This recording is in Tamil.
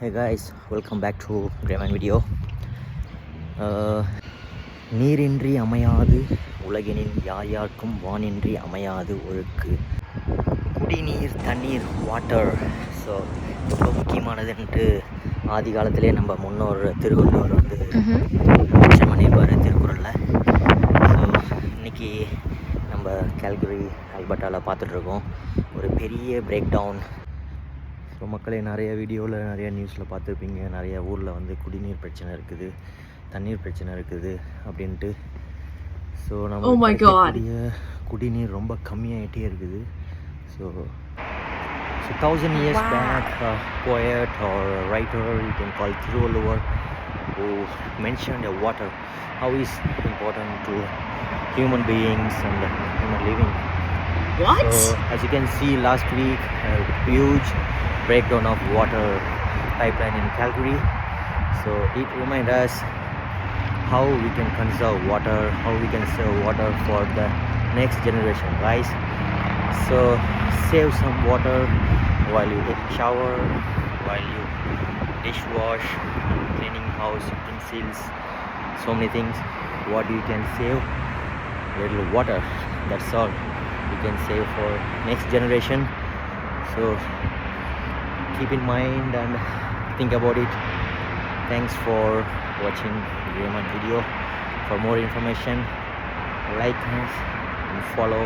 Guys, welcome back to Greyman Video. Uh, நீரின்றி அமையாது உலகினில் யார் யாருக்கும் வானின்றி அமையாது ஒழுக்கு. குடிநீர் தண்ணீர் வாட்டர் ஸோ ரொம்ப முக்கியமானதுன்ட்டு ஆதி காலத்திலே நம்ம முன்னோர் திருவள்ளுவர் வந்து மென்ஷன் பண்ணியிருப்பார் திருக்குறளில். ஸோ இன்னைக்கு நம்ம கேல்கரி ஆல்பர்ட்டாவில் பார்த்துட்ருக்கோம் ஒரு பெரிய பிரேக் டவுன் ஸோ மக்களே நிறைய வீடியோவில் நிறைய நியூஸில் பார்த்துருப்பீங்க நிறைய ஊரில் வந்து குடிநீர் பிரச்சனை இருக்குது தண்ணீர் பிரச்சனை இருக்குது அப்படின்ட்டு ஸோ நம்ம Oh குடிநீர் ரொம்ப கம்மியாயிட்டே இருக்குது so so thousand years Wow. Back poet or writer you can call Thiruvalluvar who mentioned a water how is important to human beings and human living What? so, as you can see, last week, a huge breakdown of water pipeline in Calgary. So, it reminds us how we can conserve water, how we can save water for the next generation, guys. So, save some water while you take shower, while you dishwash, cleaning house utensils, so many things. What you can save? Little water. That's all you can save for next generation so keep in mind and think about it. Thanks for watching Raymond video. For more information like and follow